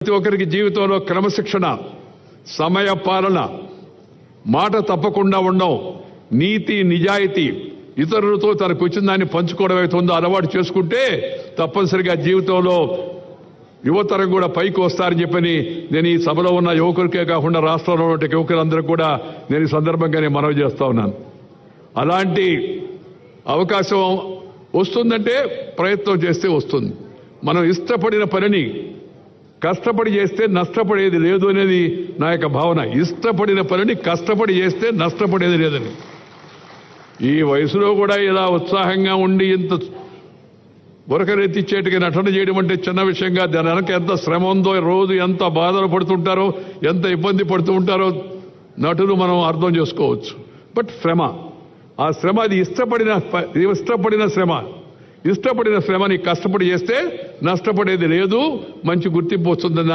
ప్రతి ఒక్కరికి జీవితంలో క్రమశిక్షణ సమయ పాలన మాట తప్పకుండా ఉండడం నీతి నిజాయితీ ఇతరులతో తనకు వచ్చిన దాన్ని పంచుకోవడం అవుతుందో అలవాటు చేసుకుంటే తప్పనిసరిగా జీవితంలో యువతరం కూడా పైకి వస్తారని చెప్పని నేను ఈ సభలో ఉన్న యువకులకే కాకుండా రాష్ట్రంలో ఉన్న యువకులందరూ కూడా నేను ఈ సందర్భంగానే మనవి చేస్తా ఉన్నాను. అలాంటి అవకాశం వస్తుందంటే ప్రయత్నం చేస్తే వస్తుంది. మనం ఇష్టపడిన పనిని కష్టపడి చేస్తే నష్టపడేది లేదు అనేది నా యొక్క భావన. ఇష్టపడిన పనిని కష్టపడి చేస్తే నష్టపడేది లేదని. ఈ వయసులో కూడా ఇలా ఉత్సాహంగా ఉండి ఇంత బురకరెత్తిచ్చేట్టుగా నటన చేయడం అంటే చిన్న విషయంగా దాని వెనక ఎంత శ్రమ ఉందో రోజు ఎంత బాధలు పడుతుంటారో ఎంత ఇబ్బంది పడుతూ ఉంటారో నటులు మనం అర్థం చేసుకోవచ్చు. బట్ శ్రమ. ఆ శ్రమ అది ఇష్టపడిన ప- ఇష్టపడిన శ్రమ. ఇష్టపడిన శ్రమని కష్టపడి చేస్తే నష్టపడేది లేదు మంచి గుర్తింపు వస్తుందని